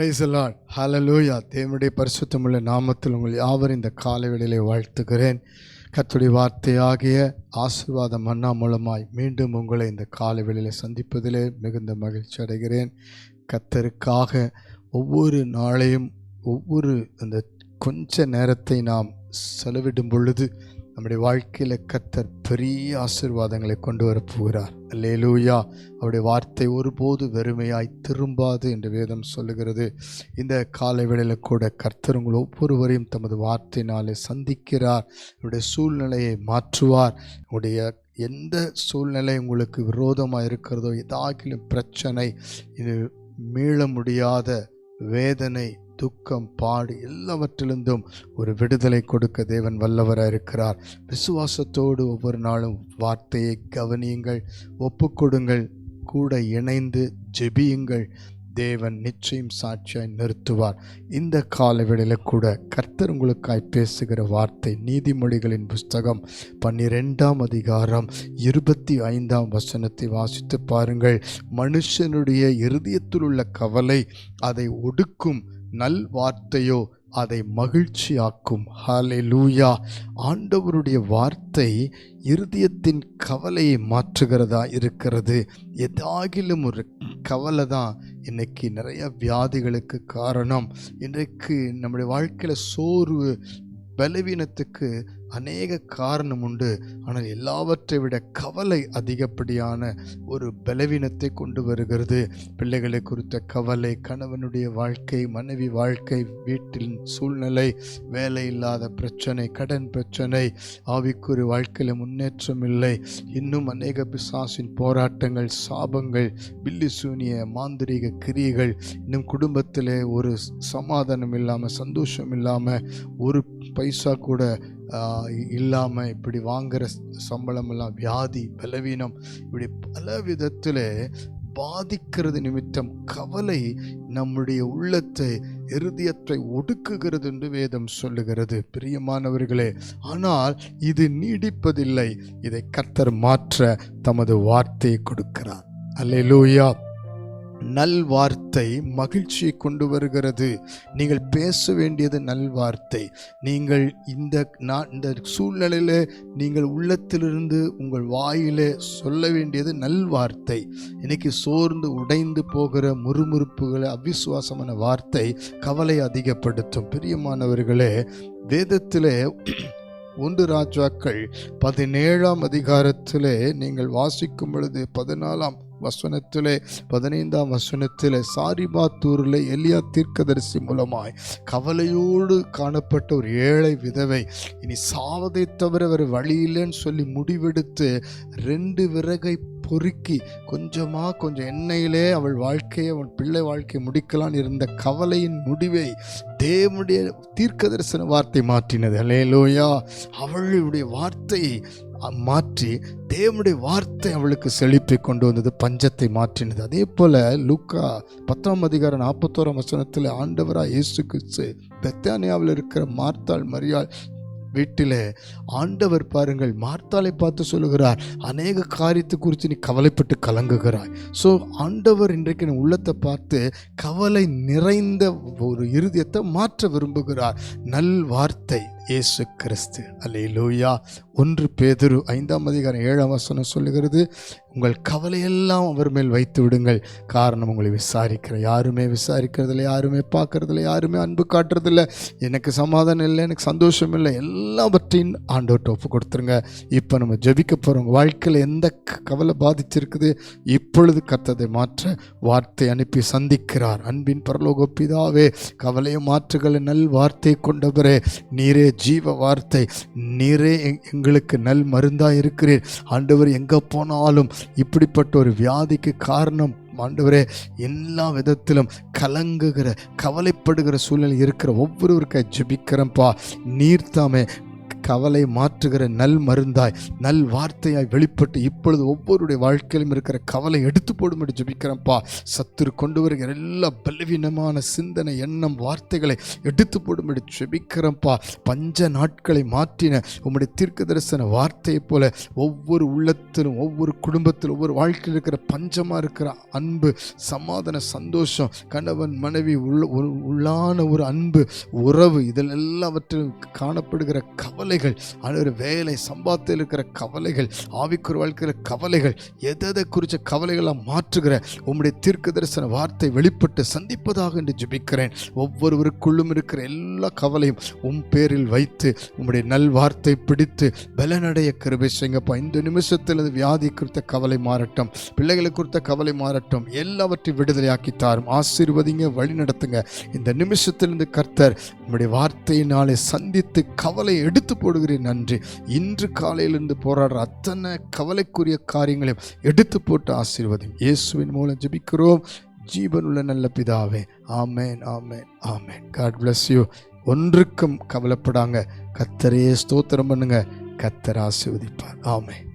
Price Lord ஹalleluya தேவனுடைய பரிசுத்தமுள்ள நாமத்தில் உங்கள் யாவரும் இந்த காலைவேளையிலே வாழ்த்துகிறேன். கத்துடைய வார்த்தையாகிய ஆசீர்வாத மன்னா மூலமாய் மீண்டும் உங்களை இந்த காலைவேளையிலே சந்திப்பதிலே மிகுந்த மகிழ்ச்சி அடைகிறேன். கத்தருக்காக ஒவ்வொரு நாளையும் ஒவ்வொரு அந்த கொஞ்ச நேரத்தை நாம் செலவிடும் பொழுது நம்முடைய வாழ்க்கையில் கர்த்தர் பெரிய ஆசீர்வாதங்களை கொண்டு வர போகிறார். லேலூயா அவருடைய வார்த்தை ஒருபோது வெறுமையாய் திரும்பாது என்று வேதம் சொல்லுகிறது. இந்த காலை வேளையில் கூட கர்த்தர் உங்கள் ஒவ்வொருவரையும் தமது வார்த்தையினாலே சந்திக்கிறார். உங்களுடைய சூழ்நிலையை மாற்றுவார். உங்களுடைய எந்த சூழ்நிலை உங்களுக்கு விரோதமாக இருக்கிறதோ ஏதாகிலும் பிரச்சனை இது மீள முடியாத வேதனை துக்கம் பாடு எல்லாவற்றிலிருந்தும் ஒரு விடுதலை கொடுக்க தேவன் வல்லவராக இருக்கிறார். விசுவாசத்தோடு ஒவ்வொரு நாளும் வார்த்தையை கவனியுங்கள் ஒப்புக்கொடுங்கள் கூட இணைந்து ஜெபியுங்கள். தேவன் நிச்சயம் சாட்சியாய் நிறுத்துவார். இந்த காலவெளியில் கூட கர்த்தர் உங்களுக்காய் பேசுகிற வார்த்தை நீதிமொழிகளின் புஸ்தகம் பன்னிரெண்டாம் அதிகாரம் இருபத்தி ஐந்தாம் வசனத்தை வாசித்து பாருங்கள். மனுஷனுடைய இருதயத்தில் உள்ள கவலை அதை ஒடுக்கும் நல் வார்த்தையோ அதை மகிழ்ச்சியாக்கும். ஹாலே லூயா ஆண்டவருடைய வார்த்தை இருதயத்தின் கவலையை மாற்றுகிறதா இருக்கிறது. எதாகிலும் ஒரு கவலை தான் இன்றைக்கி நிறைய வியாதிகளுக்கு காரணம். இன்றைக்கு நம்முடைய வாழ்க்கையில் சோர்வு பலவீனத்துக்கு அநேக காரணம் உண்டு. ஆனால் எல்லாவற்றை விட கவலை அதிகப்படியான ஒரு பலவீனத்தை கொண்டு வருகிறது. பிள்ளைகளை குறித்த கவலை கணவனுடைய வாழ்க்கை மனைவி வாழ்க்கை வீட்டின் சூழ்நிலை வேலை இல்லாத பிரச்சனை கடன் பிரச்சனை ஆவிக்குரிய வாழ்க்கையில் முன்னேற்றம் இல்லை. இன்னும் அநேக பிசாசின் போராட்டங்கள் சாபங்கள் பில்லி சூனிய மாந்திரீக கிரியைகள் இன்னும் குடும்பத்திலே ஒரு சமாதானம் இல்லாமல் சந்தோஷம் இல்லாமல் ஒரு பைசா கூட இல்லாமல் இப்படி வாங்குகிற சம்பளமெல்லாம் வியாதி பலவீனம் இப்படி பல விதத்தில் பாதிக்கிறது நிமித்தம் கவலை நம்முடைய உள்ளத்தை இருதயத்தை ஒடுக்குகிறது என்று வேதம் சொல்லுகிறது. பிரியமானவர்களே ஆனால் இது நீடிப்பதில்லை. இதை கர்த்தர் மாற்ற தமது வார்த்தையை கொடுக்கிறார். அல்லேலூயா! நல்வார்த்தை மகிழ்ச்சியை கொண்டு வருகிறது. நீங்கள் பேச வேண்டியது நல்வார்த்தை. நீங்கள் இந்த நான் இந்த சூழ்நிலையில் நீங்கள் உள்ளத்திலிருந்து உங்கள் வாயிலே சொல்ல வேண்டியது நல்வார்த்தை. இன்னைக்கு சோர்ந்து உடைந்து போகிற முறுமுறுப்புகளை அவிசுவாசமான வார்த்தை கவலை அதிகப்படுத்தும். பிரியமானவர்களே வேதத்தில் ஒன்று ராஜாக்கள் பதினேழாம் அதிகாரத்திலே நீங்கள் வாசிக்கும் பொழுது பதினாலாம் வசனத்திலே பதினைந்தாம் வசனத்திலே சாரிபாத்தூரில் எலியா தீர்க்கதரிசி மூலமாய் கவலையோடு காணப்பட்ட ஒரு ஏழை விதவை இனி சாவதை தவிர வேறு வழி இல்லைன்னு சொல்லி முடிவெடுத்து ரெண்டு விறகை பொறுக்கி கொஞ்சமாக கொஞ்சம் எண்ணெயிலே அவள் வாழ்க்கையை அவள் பிள்ளை வாழ்க்கையை முடிக்கலான்னு இருந்த கவலையின் முடிவை தேவனுடைய தீர்க்க தரிசன வார்த்தை மாற்றினது. அலேலோயா அவளுடைய வார்த்தை மாற்றி தேவனுடைய வார்த்தை அவளுக்கு செழிப்பை கொண்டு வந்தது பஞ்சத்தை மாற்றினது. அதே போல் லுக்கா பத்தாம் அதிகாரம் நாற்பத்தோராம் வசனத்தில் ஆண்டவராக இயேசு கிறிஸ்து பெத்தானியாவில் இருக்கிற மார்த்தாள் மரியாள் வீட்டில் ஆண்டவர் பாருங்கள் மார்த்தாலை பார்த்து சொல்லுகிறார் அநேக காரியத்தை குறித்து நீ கவலைப்பட்டு கலங்குகிறாய். ஸோ ஆண்டவர் இன்றைக்கு நீ உள்ளத்தை பார்த்து கவலை நிறைந்த ஒரு இருதயத்தை மாற்ற விரும்புகிறார். நல் வார்த்தை. இயேசு கிறிஸ்து. அல்ல லூயா ஒன்று பேதுரு ஐந்தாம் அதிகாரம் ஏழாம் வசனம் சொல்லுகிறது உங்கள் கவலையெல்லாம் அவர் மேல் வைத்து விடுங்கள். காரணம் உங்களை விசாரிக்கிற யாருமே விசாரிக்கிறதில்ல யாருமே பார்க்கறதில்ல யாருமே அன்பு காட்டுறதில்ல. எனக்கு சமாதானம் இல்லை எனக்கு சந்தோஷம் இல்லை. எல்லாவற்றையும் ஆண்டவர்கிட்ட ஒப்பு கொடுத்துருங்க. இப்போ நம்ம ஜபிக்க போகிறோம் வாழ்க்கையில் எந்த கவலை பாதிச்சிருக்குது? இப்பொழுது கத்ததை மாற்ற வார்த்தை அனுப்பி சந்திக்கிறார். அன்பின் பரலோக பிதாவே கவலையை மாற்றுகளை நல் வார்த்தை கொண்டவரே நீரே ஜீவ வார்த்தை நீரே எங்களுக்கு நல் மருந்தாக இருக்கிறீர் ஆண்டவர் எங்கே போனாலும் இப்படிப்பட்ட ஒரு வியாதிக்கு காரணம் ஆண்டவரே எல்லா விதத்திலும் கலங்குகிற கவலைப்படுகிற சூழ்நிலை இருக்கிற ஒவ்வொருவருக்காக ஜெபிக்கிறேன்ப்பா. நீர்த்தாமே கவலை மாற்றுகிற நல் மருந்தாய் நல் வார்த்தையாய் வெளிப்பட்டு இப்பொழுது ஒவ்வொருடைய வாழ்க்கையிலும் இருக்கிற கவலை எடுத்து போடும் என்று ஜபிக்கிறேன்ப்பா. சத்துரு கொண்டு வருகிற எல்லா பலவீனமான சிந்தனை எண்ணம் வார்த்தைகளை எடுத்து போடும் என்று ஜபிக்கிறேன்ப்பா. பஞ்ச நாட்களை மாற்றின உம்முடைய தீர்க்க தரிசன வார்த்தையைப் போல ஒவ்வொரு உள்ளத்திலும் ஒவ்வொரு குடும்பத்திலும் ஒவ்வொரு வாழ்க்கையில் இருக்கிற பஞ்சமாக இருக்கிற அன்பு சமாதான சந்தோஷம் கணவன் மனைவி உள்ள உள்ளான ஒரு அன்பு உறவு இதில் எல்லாவற்றிலும் காணப்படுகிற கவலை கவலைகள் அனைவரு வேலை சம்பாத்தில் இருக்கிற கவலைகள் ஆவிக்குற வாழ்க்கையில் கவலைகள் எதை குறித்த கவலைகளாக மாற்றுகிற உம்முடைய தீர்க்க தரிசன வார்த்தை வெளிப்பட்டு சந்திப்பதாக என்று ஜெபிக்கிறேன். ஒவ்வொருவருக்குள்ளும் இருக்கிற எல்லா கவலையும் உம் பேரில் வைத்து உம்முடைய நல் வார்த்தை பிடித்து பலனடைய கிருபை செய்யுங்கப்பா. இந்த நிமிஷத்தில் அது வியாதி குறித்த கவலை மாறட்டும் பிள்ளைகளை குறித்த கவலை மாறட்டும் எல்லாவற்றையும் விடுதலையாக்கி தாரும். ஆசீர்வதிங்க வழி நடத்துங்க. இந்த நிமிஷத்திலிருந்து கர்த்தர் உம்முடைய வார்த்தையினாலே சந்தித்து கவலை எடுத்து போடுகிறேன் நன்றி. இன்று காலையிலிருந்து போராடுற அத்தனை கவலைக்குரிய காரியங்களையும் எடுத்து போட்டு ஆசீர்வதியும். இயேசுவின் மூலம் ஜபிக்கிறோம். ஜீவனுள்ள நல்ல பிதாவே ஆமேன் ஆமேன் ஆமேன். காட் பிளஸ் யூ ஒன்றுக்கும் கவலைப்படாங்க. கத்தரையே ஸ்தோத்திரம் பண்ணுங்க. கத்தர் ஆசீர்வதிப்பார். ஆமேன்.